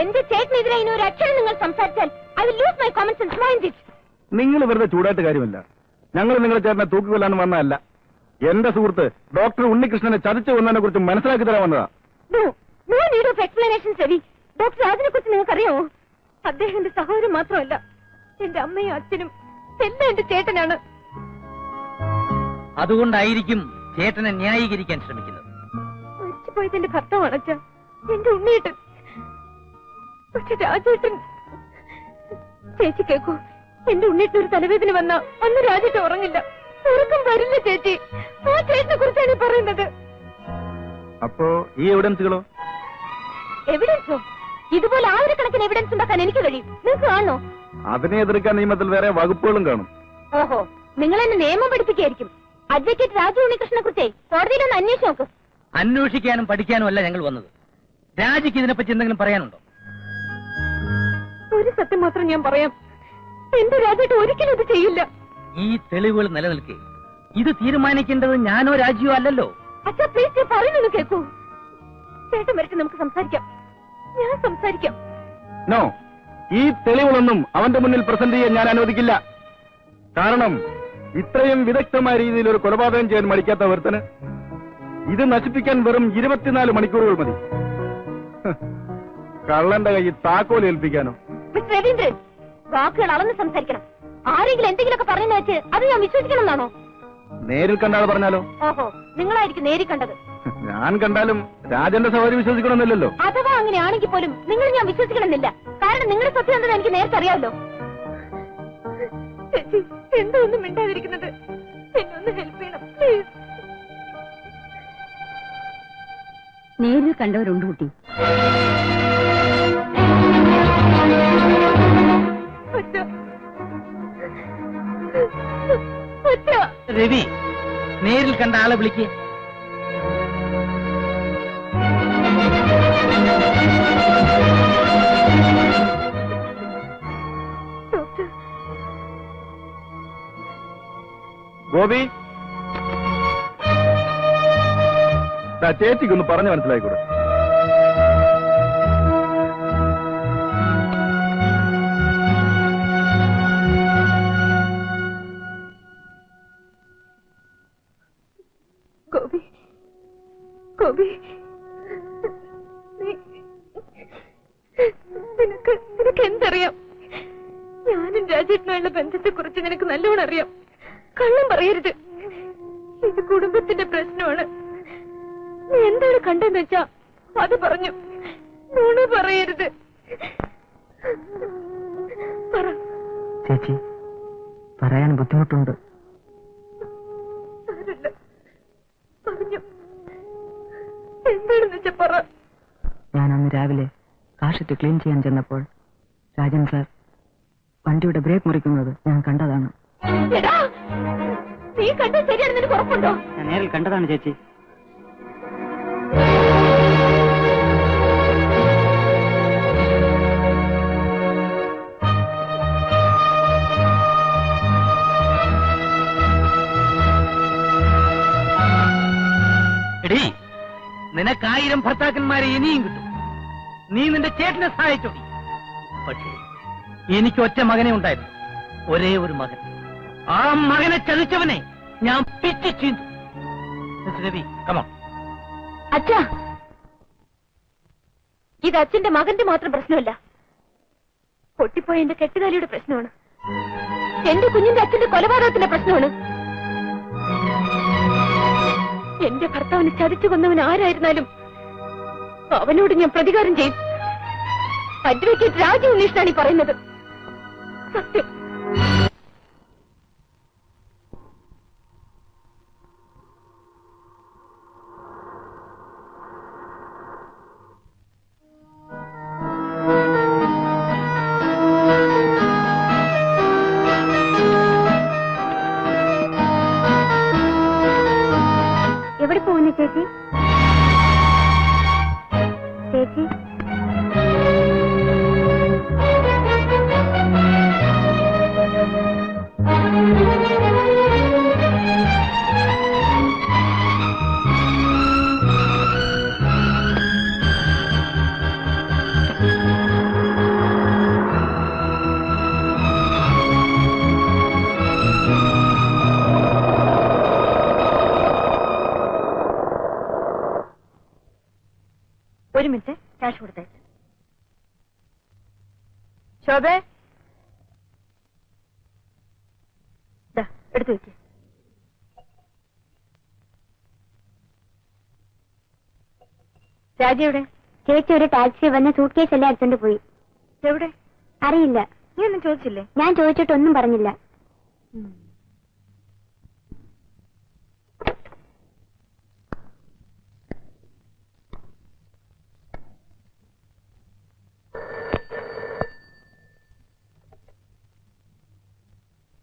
എന്റെ ചേട്ടനെതിരെ ഇനി ഒരു അക്ഷരം നിങ്ങൾ സംസാരിച്ചാൽ I will lose my common sense mind it നിങ്ങൾ വെറുതെ ചൂടായിട്ട് കാര്യമില്ല. ഞങ്ങൾ നിങ്ങളെ ചേട്ടനെ തൂക്കിക്കൊല്ലാൻ വന്നതല്ല. എന്റെ സുഹൃത്ത് ഡോക്ടർ ഉണ്ണികൃഷ്ണനെ ചതിച്ചു കൊന്നതിനെ കുറിച്ച് മനസ്സിലാക്കി തരാൻ വന്നതാ. No need of explanation Ravi. Doctor അതിനെ കുറിച്ച് നിങ്ങൾക്കറിയാമോ അദ്ദേഹം എന്റെ സഹോദരൻ മാത്രമല്ല. എന്റെ അമ്മയും അച്ഛനും എല്ലാം എന്റെ ചേട്ടനാണ്. അതുകൊണ്ടായിരിക്കും ചേട്ടനെ ന്യായീകരിക്കാൻ ശ്രമിക്കുന്നത്. മരിച്ചുപോയത് എന്റെ ഭർത്താവാണ് അച്ഛ എന്റെ ഉണ്ണിയേട്ടൻ. പക്ഷെ രാജേട്ടൻ ചേച്ചി കേക്കൂ എന്റെ ഉണ്ണിട്ടൊരു ഒരു തലവേദന വന്ന അന്ന് രാജേട്ടൻ ഉറങ്ങില്ല. ഉറക്കം വരില്ല ചേച്ചി. ആ ചേച്ചിനെ കുറിച്ചാണ് ഈ പറയുന്നത്. അപ്പോ ഈ എവിഡൻസുകളോ എവിഡൻസോ ഇതുപോലെ ആയിരക്കണക്കിന് എവിഡൻസ് ഉണ്ടാക്കാൻ എനിക്ക് കഴിയും. നിങ്ങൾക്ക് കാണോ അതിനെ എതിർക്കാൻ നിയമത്തിൽ വേറെ വകുപ്പുകളും കാണും. ഓഹോ നിങ്ങൾ എന്നെ നിയമം പഠിപ്പിക്കായിരിക്കും അഡ്വക്കേറ്റ് രാജു ഉണ്ണികൃഷ്ണനെ കുറിച്ച് കോടതിയിലൊന്ന് അന്വേഷിച്ച് നോക്ക്. അന്വേഷിക്കാനും പഠിക്കാനും അല്ല ഞങ്ങൾ വന്നത്. രാജിക്ക് ഇതിനെപ്പറ്റി എന്തെങ്കിലും പറയാനുണ്ടോ? ഒരു സത്യം മാത്രം ഞാൻ പറയാം. എന്റെ രാജേട്ട് ഒരിക്കലും ഇത് ചെയ്യില്ല. ഈ തെളിവുകൾ നിലനിൽക്കെ. ഇത് തീരുമാനിക്കേണ്ടത് ഞാനോ രാജ്യോ അല്ലല്ലോ. അച്ഛാ പ്ലീസ് ഞാൻ പറയുന്നു കേൾക്കൂ ചേട്ടൻ വരട്ടെ നമുക്ക് സംസാരിക്കാം. ഞാൻ സംസാരിക്കാം. നോ ഈ തെളിവുകളൊന്നും അവന്റെ മുന്നിൽ പ്രസന്റ് ചെയ്യാൻ ഞാൻ അനുവദിക്കില്ല. കാരണം ഇത്രയും വിദഗ്ധമായ രീതിയിൽ ഒരു കൊലപാതകം ചെയ്യാൻ മടിക്കാത്ത ഒരുത്തന് ഇത് നശിപ്പിക്കാൻ വെറും ഇരുപത്തിനാല് മണിക്കൂറുകൾ മതി. കള്ളന്റെ കയ്യിൽ താക്കോൽ ഏൽപ്പിക്കാനോ? രവീന്ദ്രൻ വാക്കുകൾ അളന്ന് സംസാരിക്കണം. ആരെങ്കിലും എന്തെങ്കിലുമൊക്കെ പറയുന്ന വെച്ച് അത് ഞാൻ വിശ്വസിക്കണം എന്നാണോ? നേരിൽ കണ്ടാൽ പറഞ്ഞാലോ? ഓഹോ നിങ്ങളായിരിക്കും നേരി കണ്ടത്. ഞാൻ കണ്ടാലും രാജന്റെ സഹോദരി വിശ്വസിക്കണമെന്നില്ലല്ലോ. അഥവാ അങ്ങനെയാണെങ്കിൽ പോലും നിങ്ങൾ ഞാൻ വിശ്വസിക്കണമെന്നില്ല. കാരണം നിങ്ങളുടെ സത്യം എന്തെന്ന് എനിക്ക് നേരത്തെ അറിയാമല്ലോ. എന്തോ ഒന്നും മിണ്ടാതിരിക്കുന്നത്. എന്നെ ഒന്ന് ഹെൽപ്പ് ചെയ്യണം പ്ലീസ് നേരിൽ കണ്ടവരുണ്ട് കുട്ടി. രവി നേരിൽ കണ്ട ആളെ വിളിക്കേ. ഗോപി. ചേച്ചിക്കൊന്ന് പറഞ്ഞു മനസ്സിലായിക്കൂടെ ഗോപി. നിനക്ക് നിനക്ക് എന്തറിയാം? ഞാനും രാജേട്ടനുമായുള്ള ബന്ധത്തെ കുറിച്ച് നിനക്ക് നല്ലോണം അറിയാം. കള്ളം പറയരുത്. ഇത് കുടുംബത്തിന്റെ പ്രശ്നമാണ്. നീ എന്താണ് കണ്ടെന്ന് വെച്ചാ അത് പറഞ്ഞു. നുണ പറയരുത്. പറ. ചേച്ചി പറയാൻ ബുദ്ധിമുട്ടുണ്ട്. കാശറ്റ് ക്ലീൻ ചെയ്യാൻ ചെന്നപ്പോൾ രാജൻ സാർ വണ്ടിയുടെ ബ്രേക്ക് മുറിക്കുന്നത് ഞാൻ കണ്ടതാണ്. ഞാൻ നേരിൽ കണ്ടതാണ് ചേച്ചി. എടീ നിനക്കായിരം ഭർത്താക്കന്മാരെ ഇനിയും കിട്ടും. നീ നിന്റെ ചേട്ടനെ സഹായിച്ചോ. പക്ഷേ എനിക്ക് ഒറ്റ മകനെ ഉണ്ടായിരുന്നു. ഒരേ ഒരു മകൻ. ആ മകനെ ചതിച്ചവനെ ഞാൻ മിസ്റ്റർ രവി കമോ അച്ഛാ. ഇത് അച്ഛന്റെ മകന്റെ മാത്രം പ്രശ്നമല്ല. പൊട്ടിപ്പോയ എന്റെ കെട്ടുകാലിയുടെ പ്രശ്നമാണ്. എന്റെ കുഞ്ഞിന്റെ അച്ഛന്റെ കൊലപാതകത്തിന്റെ പ്രശ്നമാണ്. എന്റെ ഭർത്താവിനെ ചതിച്ചു കൊന്നവൻ ആരായിരുന്നാലും അവനോട് ഞാൻ പ്രതികാരം ചെയ്യും. അഡ്വക്കേറ്റ് രാജു നിഷ്ണാണി പറയുന്നത്. സത്യം. ശോഭേ എടുത്തു വെക്ക്. രാജി എവിടെ? ചേച്ചി ഒരു ടാക്സി വന്ന് സൂട്ട് കേസ് എല്ലാം എടുത്തോണ്ട് പോയി. എവിടെ? അറിയില്ല. നീ ഒന്നും ചോദിച്ചില്ലേ? ഞാൻ ചോദിച്ചിട്ടൊന്നും പറഞ്ഞില്ല.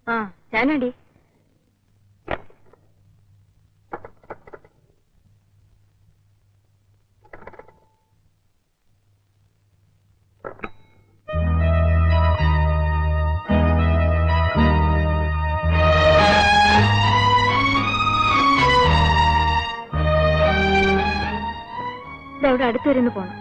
ആ ഞാനാടി. ഇവിടെ അടുത്ത് വരുന്നു പോണം.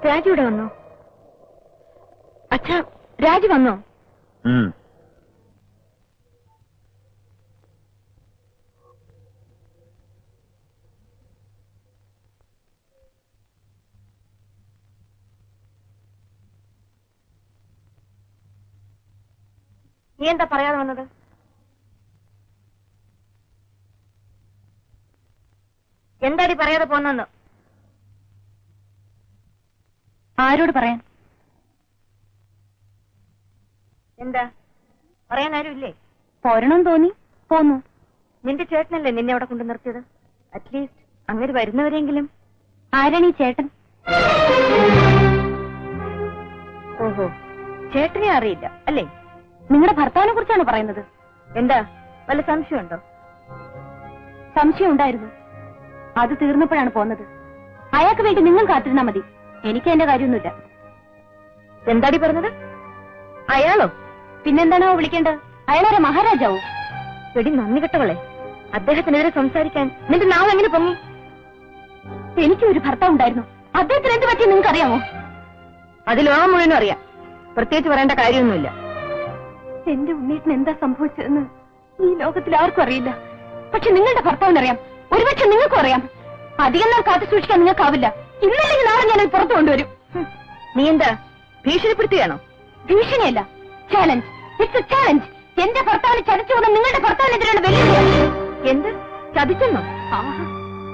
രാജു ഇവിടെ വന്നോ? അച്ഛാ രാജു വന്നോ? നീ എന്താ പറയാതെ വന്നത്? എന്താടി പറയാതെ പോന്നെന്ന് ആരോട് പറയാൻ? എന്താ? പറയാൻ ആരുമില്ലേ പോരണം തോന്നി. പോന്നു. നിന്റെ ചേട്ടനല്ലേ നിന്നെ അവിടെ കൊണ്ടു നിർത്തിയത്? അറ്റ്ലീസ്റ്റ് അങ്ങനെ വരുന്നവരെങ്കിലും ആരാണ് ഈ ചേട്ടൻ? ഓഹോ. ചേട്ടനെ അറിയില്ല അല്ലേ? നിങ്ങളുടെ ഭർത്താവിനെ കുറിച്ചാണ് പറയുന്നത്. എന്താ? വല്ല സംശയമുണ്ടോ? സംശയം ഉണ്ടായിരുന്നു. അത് തീർന്നപ്പോഴാണ് പോന്നത്. അയാൾക്ക് വേണ്ടി നിങ്ങൾ കാത്തിരുന്നാ മതി. എനിക്ക് എന്റെ കാര്യമൊന്നുമില്ല. എന്താടി പറഞ്ഞത്? അയാളോ? പിന്നെന്താണോ വിളിക്കേണ്ടത്? അയാളൊരു മഹാരാജാവോ? എടി നന്ദി കെട്ടവളെ. അദ്ദേഹത്തിനെതിരെ സംസാരിക്കാൻ നിന്റെ നാവ് എങ്ങനെ പൊങ്ങി? എനിക്ക് ഒരു ഭർത്താവ് ഉണ്ടായിരുന്നു. അദ്ദേഹത്തിന് എന്ത് പറ്റി നിങ്ങൾക്ക് അറിയാമോ അത് ലോകം മുഴുവനും അറിയാം. പ്രത്യേകിച്ച് പറയേണ്ട കാര്യമൊന്നുമില്ല. എന്റെ ഉണ്ണീട്ടിന് എന്താ സംഭവിച്ചതെന്ന് ഈ ലോകത്തിൽ ആർക്കും അറിയില്ല. പക്ഷെ നിങ്ങളുടെ ഭർത്താവിനറിയാം. ഒരുപക്ഷെ നിങ്ങൾക്കും അറിയാം. അധികം നാൾ കാത്തു സൂക്ഷിക്കാൻ നിങ്ങൾക്കാവില്ല. ഇന്നല്ലെങ്കിൽ നാളെ ഞാൻ പുറത്തു കൊണ്ടുവരും. നീ എന്താ ഭീഷണിപ്പെടുത്തുകയാണോ? ഭീഷണിയല്ല ചാലഞ്ച് ഇറ്റ്സ് എ ചാലഞ്ച് എന്റെ ഭർത്താവിനെ ചതിച്ചു വന്ന നിങ്ങളുടെ ഭർത്താവിനെതിരാണ് വെല്ലുവിളി. എന്ത്? ചതിച്ചെന്നോ?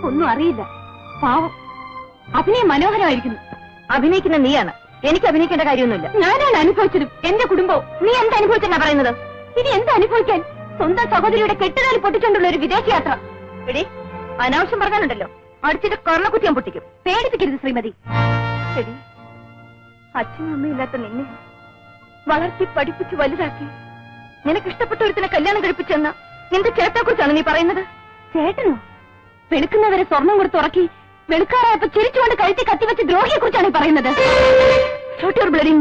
ഒന്നും അറിയില്ല. പാവം. അഭിനയം മനോഹരമായിരിക്കുന്നു. അഭിനയിക്കുന്ന നീയാണ്. എനിക്ക് അഭിനയിക്കേണ്ട കാര്യമൊന്നുമില്ല. ഞാനാണ് അനുഭവിച്ചതും. എന്റെ കുടുംബവും. നീ എന്ത് അനുഭവിച്ചെന്നാ പറയുന്നത്? ഇനി എന്ത് അനുഭവിക്കാൻ? സ്വന്തം സഹോദരിയുടെ കെട്ടുകാലി പൊട്ടിച്ചുകൊണ്ടുള്ള ഒരു വിദേശയാത്ര. എടി അനാവശ്യം പറഞ്ഞാലുണ്ടല്ലോ. അടിച്ചിട്ട് കർണക്കുത്തി ഞാൻ പൊട്ടിക്കും. പേടിപ്പിക്കരുത് ശ്രീമതി. എടി അച്ഛനും അമ്മയില്ലാത്ത നിന്നെ വളർത്തി പഠിപ്പിച്ച് വലുതാക്കി. നിനക്ക് ഇഷ്ടപ്പെട്ട ഒരുത്തിനെ കല്യാണം കഴിപ്പിച്ചെന്ന നിന്റെ ചേട്ടനെ കുറിച്ചാണ് നീ പറയുന്നത്? ചേട്ടനോ? വെളുക്കുന്നവരെ സ്വർണം കൊടുത്ത് ഉറക്കി വെളുക്കാറായപ്പോ ചിരിച്ചുകൊണ്ട് കഴുത്തി കത്തിവെച്ച് ദ്രോഹിയെ കുറിച്ചാണ് പറയുന്നത്.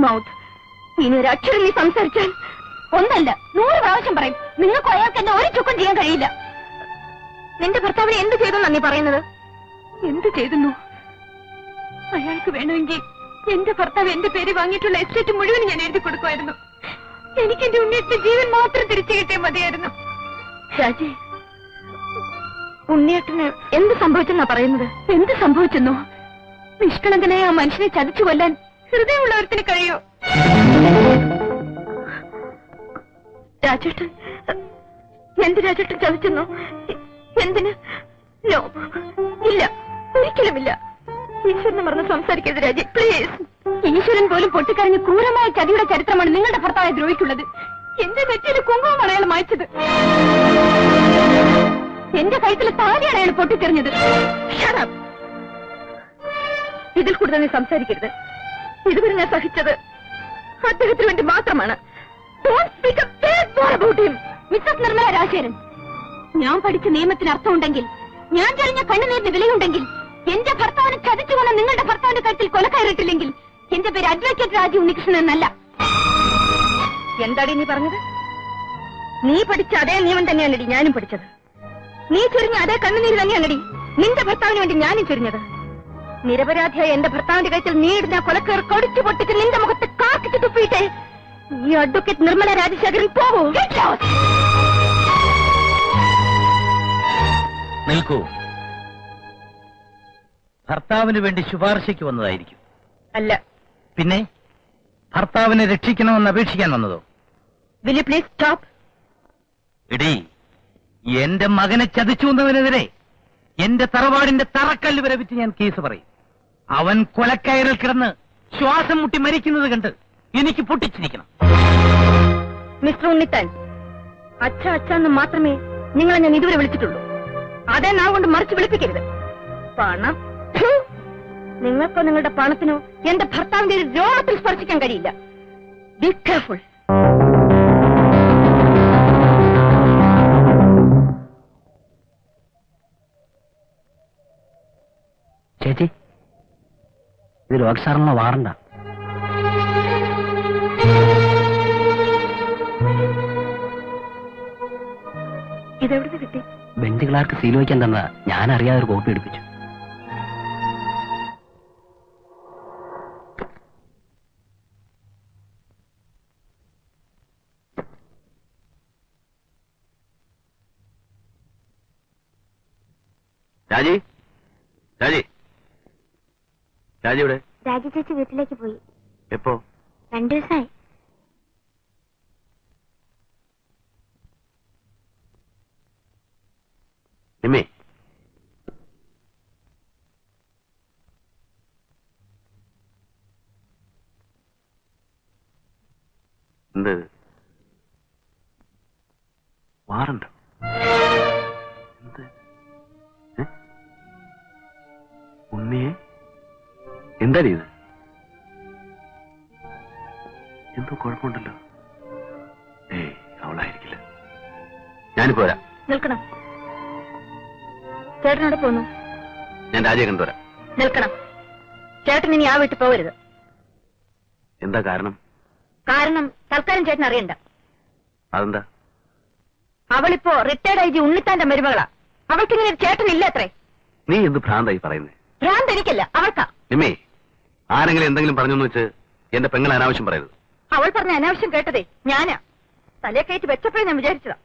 മൗത്ത് ഇനി ഒരു അക്ഷരം നീ സംസാരിച്ചാൽ ഒന്നല്ല നൂറ് പ്രാവശ്യം പറയും. നിങ്ങൾക്ക് അയാൾക്ക് എന്നെ ഒരു ചുക്കം ചെയ്യാൻ കഴിയില്ല. നിന്റെ ഭർത്താവിനെ എന്ത് ചെയ്തെന്നാ നീ പറയുന്നത്? എന്ത് ചെയ്തുന്നു? അയാൾക്ക് വേണമെങ്കിൽ എന്റെ ഭർത്താവ് എന്റെ പേര് വാങ്ങിയിട്ടുള്ള എസ്റ്റേറ്റ് മുഴുവൻ ഞാൻ എഴുതി കൊടുക്കുമായിരുന്നു. എനിക്ക് എന്റെ ഉണ്ണിയുടെ ജീവൻ മാത്രം തിരിച്ചു കിട്ടിയാൽ മതിയായിരുന്നു. രാജി ഉണ്ണിയേട്ടന് എന്ത് സംഭവിച്ചെന്നാ പറയുന്നത്? എന്ത് സംഭവിച്ചെന്നു? നിഷ്കളങ്കനായ ആ മനുഷ്യനെ ചതിച്ചു കൊല്ലാൻ ഹൃദയമുള്ളവരത്തിന് കഴിയോ? രാജേട്ടൻ എന്ത് രാജേട്ടൻ ചതിച്ചെന്നു? എന്തിന്? ഇല്ല ഒരിക്കലുമില്ല. ഈശ്വരനെ മറന്ന് സംസാരിക്കരുത് രാജി പ്ലീസ് ഈശ്വരൻ പോലും പൊട്ടിക്കരഞ്ഞ് ക്രൂരമായ ചതിയുടെ ചരിത്രമാണ് നിങ്ങളുടെ ഭർത്താവെ ദ്രോഹിക്കുള്ളത്. എന്റെ നെറ്റിയിൽ കുങ്കുമമാണ് അയാൾ മായ്ച്ചത്. എന്റെ കഴുത്തിലെ താലിയാണ് അയാൾ പൊട്ടിത്തെറിഞ്ഞത്. ഇതിൽ കൂടുതൽ നീ സംസാരിക്കരുത്. ഇതുവരെ ഞാൻ സഹിച്ചത് അദ്ദേഹത്തിന് വേണ്ടി മാത്രമാണ്. മിസ്സസ് നിർമ്മല രാജേരൻ ഞാൻ പഠിച്ച നിയമത്തിന് അർത്ഥമുണ്ടെങ്കിൽ ഞാൻ ചൊരിഞ്ഞ കണ്ണുനീരിന് വിലയുണ്ടെങ്കിൽ എന്റെ ഭർത്താവിനെ ചതിച്ചു വന്ന നിങ്ങളുടെ ഭർത്താവിന്റെ കഴുത്തിൽ കൊല കയറിയിട്ടില്ലെങ്കിൽ എന്റെ പേര് അഡ്വക്കേറ്റ് രാജീവ് ഉണ്ണികൃഷ്ണൻ എന്നല്ല. എന്താടി നീ പറഞ്ഞത്? നീ പഠിച്ച അതേ നിയമം തന്നെയാണടി ഞാനും പഠിച്ചത്. നീ ചൊരിഞ്ഞ അതേ കണ്ണുനീര് തന്നെയാണടി നിന്റെ ഭർത്താവിന് വേണ്ടി ഞാനും ചൊരിഞ്ഞത്. നിരപരാധിയായ എന്റെ ഭർത്താവിന്റെ കഴുത്തിൽ നീടുന്ന കൊലക്കേർ കൊടിച്ചു പൊട്ടിച്ച് നിന്റെ മുഖത്ത് കാക്കിച്ച് തുപ്പിയിട്ടേ ഈ അഡ്വക്കേറ്റ് നിർമ്മല രാജശേഖരൻ പോകൂ നിൽക്കൂ. ഭർത്താവിന് വേണ്ടി ശുപാർശയ്ക്ക് വന്നതായിരിക്കും. അല്ല. പിന്നെ? ഭർത്താവിനെ രക്ഷിക്കണമെന്ന് അപേക്ഷിക്കാൻ വന്നതോ? വിൽ യു പ്ലീസ് സ്റ്റോപ്പ് എടി എന്റെ മകനെ ചതിച്ചു എന്നതിനെതിരെ എന്റെ തറവാടിന്റെ തറക്കല്ല് വരെ വിറ്റ് ഞാൻ കേസ് പറയും. അവൻ കൊലക്കയറിൽ കിടന്ന് ശ്വാസം മുട്ടി മരിക്കുന്നത് കണ്ട് എനിക്ക് പൊട്ടിച്ചിരിക്കണം. മിസ്റ്റർ ഉണ്ണിത്താൻ അച്ഛ അച്ഛ എന്ന് മാത്രമേ നിങ്ങളെ ഞാൻ ഇതുവരെ വിളിച്ചിട്ടുള്ളൂ. അതേ നാ കൊണ്ട് മറിച്ച് വിളിപ്പിക്കരുത്. പണം. നിങ്ങൾക്കോ നിങ്ങളുടെ പണത്തിനോ എന്റെ ഭർത്താവിന്റെ ഒരു രോഗത്തിൽ സ്പർശിക്കാൻ കഴിയില്ല. ബി കെയർഫുൾ ചേച്ചി ഇത് രോഗസാറിനുള്ള വാറണ്ട ഇതെവിടുന്ന് കിട്ടി? ബെഞ്ച് ക്ലാർക്ക് സീൽ വയ്ക്കാൻ തന്ന ഞാൻ അറിയാതെ ഒരു കോപ്പി എടുപ്പിച്ചു. രാജി? രാജി? രാജി ഇവിടെ രാജി ചേച്ചി വീട്ടിലേക്ക് പോയി. എപ്പോ? രണ്ടു ദിവസമായി നിമ്മേ എന്ത് എന്ത്? ഉണ്ണിയെ? എന്താ ഇത്? എന്തോ കുഴപ്പമുണ്ടല്ലോ. ഏയ് അവളായിരിക്കില്ല. ഞാനിപ്പോ വരാം. നിൽക്കണം. ചേട്ടനോട് പോന്നു. ഞാൻ രാജയെ കണ്ടുവരാം നിൽക്കണം. ചേട്ടൻ ഇനി ആ വീട്ടിൽ പോകരുത്. എന്താ കാരണം? കാരണം തൽക്കാലം ചേട്ടൻ അറിയണ്ട. അതെന്താ? അവളിപ്പോ റിട്ടയർഡ് ഐ ജി ഉണ്ണിത്താന്റെ മരുമകളാ. അവൾക്കിങ്ങനെ ഒരു ചേട്ടനില്ല അത്രേ. നീ എന്ത് ഭ്രാന്തായി പറയുന്നേ? ഭ്രാന്ത് എനിക്കല്ല അവൾക്കാ. നിമ്മേ ആരെങ്കിലും എന്തെങ്കിലും പറഞ്ഞെന്ന് വെച്ച് എന്റെ പെങ്ങൾ അനാവശ്യം പറയരുത്. അവൾ പറഞ്ഞ അനാവശ്യം കേട്ടതേ ഞാനാ. തലേ കയറ്റി വെച്ചപ്പോഴേ ഞാൻ വിചാരിച്ചതാ.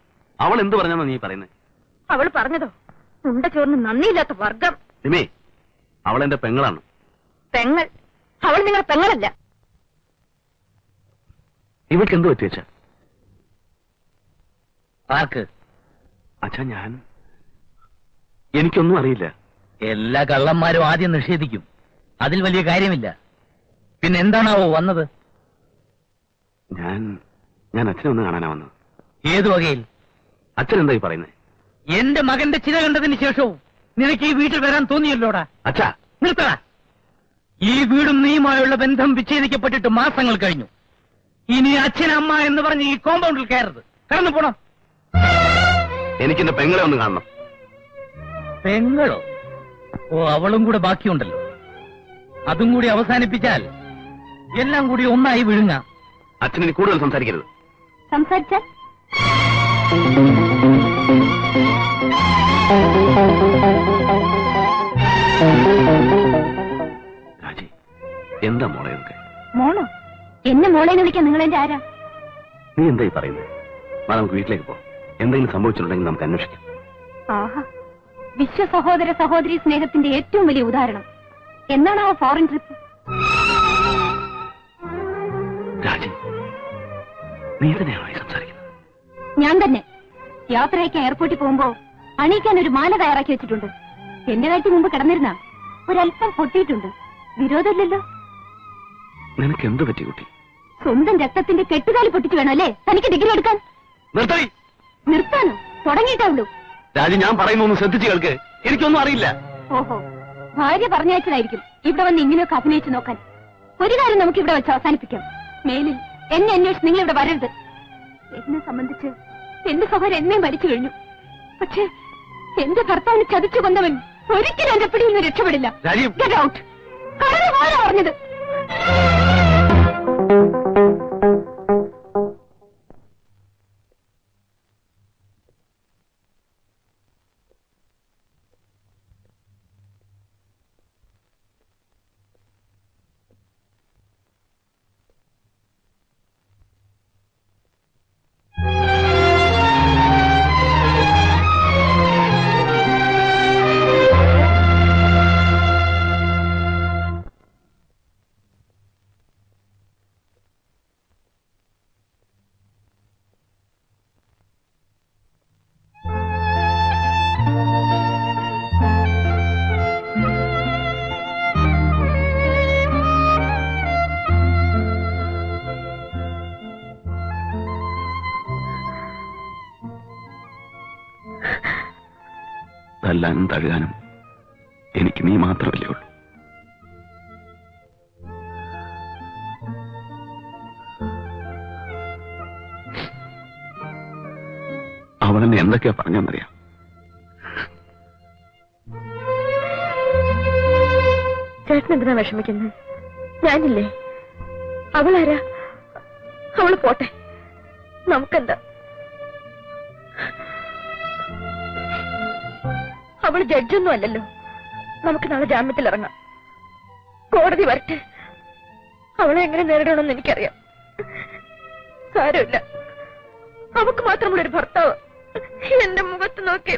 അവൾ എന്ത് പറഞ്ഞോ നീ പറയുന്നത് അവൾ പറഞ്ഞതോ ഉണ്ട ചോറിന് നന്ദിയില്ലാത്ത വർഗം. നിമേ അവൾ എന്റെ പെങ്ങളാണ്. പെങ്ങൾ. അവൾ നിങ്ങളുടെ പെങ്ങളല്ല. ഇവൾക്ക് എന്ത് പറ്റി അച്ഛാ ആർക്ക്? അച്ഛാ ഞാൻ. എനിക്കൊന്നും അറിയില്ല. എല്ലാ കള്ളന്മാരും ആദ്യം നിഷേധിക്കും. അതിൽ വലിയ കാര്യമില്ല. പിന്നെ എന്താണാവോ വന്നത്? ഞാൻ ഞാൻ അച്ഛനെ ഒന്ന് കാണാനാ വന്നത്. ഏതു വകയിൽ? അച്ഛൻ എന്തായി പറയുന്നത് എന്റെ മകന്റെ ചിത കണ്ടതിന് ശേഷവും നിനക്ക് ഈ വീട്ടിൽ വരാൻ തോന്നിയല്ലോടാ? അച്ഛാ. നിർത്തടാ. ഈ വീടും നീയുമായുള്ള ബന്ധം വിച്ഛേദിക്കപ്പെട്ടിട്ട് മാസങ്ങൾ കഴിഞ്ഞു. ഇനി അച്ഛൻ അമ്മ എന്ന് പറഞ്ഞ് ഈ കോമ്പൗണ്ടിൽ കയറരുത്. കടന്നു പോണം. എനിക്ക് എന്റെ പെങ്ങളെ ഒന്ന് കാണണം. പെങ്ങളോ? ഓ അവളും കൂടെ ബാക്കിയുണ്ടല്ലോ. അതും കൂടി അവസാനിപ്പിച്ചാൽ എല്ലാം കൂടി ഒന്നായി വിഴുങ്ങ. അച്ഛൻ ഇനി കൂടുതൽ സംസാരിക്കരുത്. സംസാരിച്ചാൽ? രാജി എന്താ മോളെ ഇതൊക്കെ? മോളോ? എന്നെ മോളേന്ന് വിളിക്കാൻ നിങ്ങൾ എന്റെ ആരാ? നീ എന്തായി പറയുന്നത് നമുക്ക് വീട്ടിലേക്ക് പോ എന്തെങ്കിലും സംഭവിച്ചിട്ടുണ്ടെങ്കിൽ നമുക്ക് അന്വേഷിക്കാം. ആഹാ. വിശ്വ സഹോദര സഹോദരി സ്നേഹത്തിന്റെ ഏറ്റവും വലിയ ഉദാഹരണം. എന്നാണ് ആ ഫോറിൻ ട്രിപ്പ് രാജി നീ തന്നെയാണോ ഈ സംസാരിക്കുന്നത്? ഞാൻ തന്നെ. യാത്രയ്ക്ക് എയർപോർട്ടിൽ പോകുമ്പോ അണിയിക്കാൻ ഒരു മാല തയ്യാറാക്കി വെച്ചിട്ടുണ്ട്. എന്റെ കാറ്റി മുമ്പ് കിടന്നിരുന്ന ഒരല്പം പൊട്ടിയിട്ടുണ്ട്. വിരോധമില്ലല്ലോ? നിനക്ക് എന്ത് പറ്റി കുട്ടി? സ്വന്തം രക്തത്തിന്റെ കെട്ടുകാലി പൊട്ടിച്ചു വേണം അല്ലേ? തനിക്ക് ഡിഗ്രി എടുക്കാൻ? നിർത്തടി! നിർത്താനോ? തുടങ്ങിയിട്ടേ ഉള്ളൂ. രാജി ഞാൻ പറയുന്ന ഒന്ന് ശ്രദ്ധിച്ചു കേൾക്ക്. എനിക്കൊന്നും അറിയില്ല. ഓഹോ ഭാര്യ പറഞ്ഞയച്ചതായിരിക്കും. ഇവിടെ വന്ന് ഇങ്ങനെയൊക്കെ അഭിനയിച്ചു നോക്കാൻ. ഒരു കാര്യം നമുക്ക് ഇവിടെ വെച്ച് അവസാനിപ്പിക്കാം. മേലിൽ എന്നെ അന്വേഷിച്ച് നിങ്ങൾ ഇവിടെ വരരുത്. എന്നെ സംബന്ധിച്ച് എന്റെ സഹോദരൻ എന്നെ മരിച്ചു കഴിഞ്ഞു. പക്ഷേ എന്റെ ഭർത്താവിന് ചതിച്ചു കൊന്നവൻ ഒരിക്കലും എന്റെ പിടിയിൽ നിന്ന് രക്ഷപ്പെടില്ല. പറഞ്ഞത്. തല്ലാനും തഴുകാനും എനിക്ക് നീ മാത്രമല്ലേ ഉള്ളൂ. എന്നെ എന്തൊക്കെയാ പറഞ്ഞെന്നറിയാം ചേട്ടൻ എന്തിനാ വിഷമിക്കുന്നത് ഞാനില്ലേ? അവളാരാ? അവൾ പോട്ടെ. നമുക്കെന്താ? അവൾ ജഡ്ജൊന്നും അല്ലല്ലോ. നമുക്ക് നാളെ ജാമ്യത്തിൽ ഇറങ്ങാം. കോടതി വരട്ടെ. അവളെ എങ്ങനെ നേരിടണമെന്ന് എനിക്കറിയാം. സാരമില്ല അവക്ക് മാത്രമുള്ളൊരു ഭർത്താവ് എന്റെ മുഖത്ത് നോക്കി.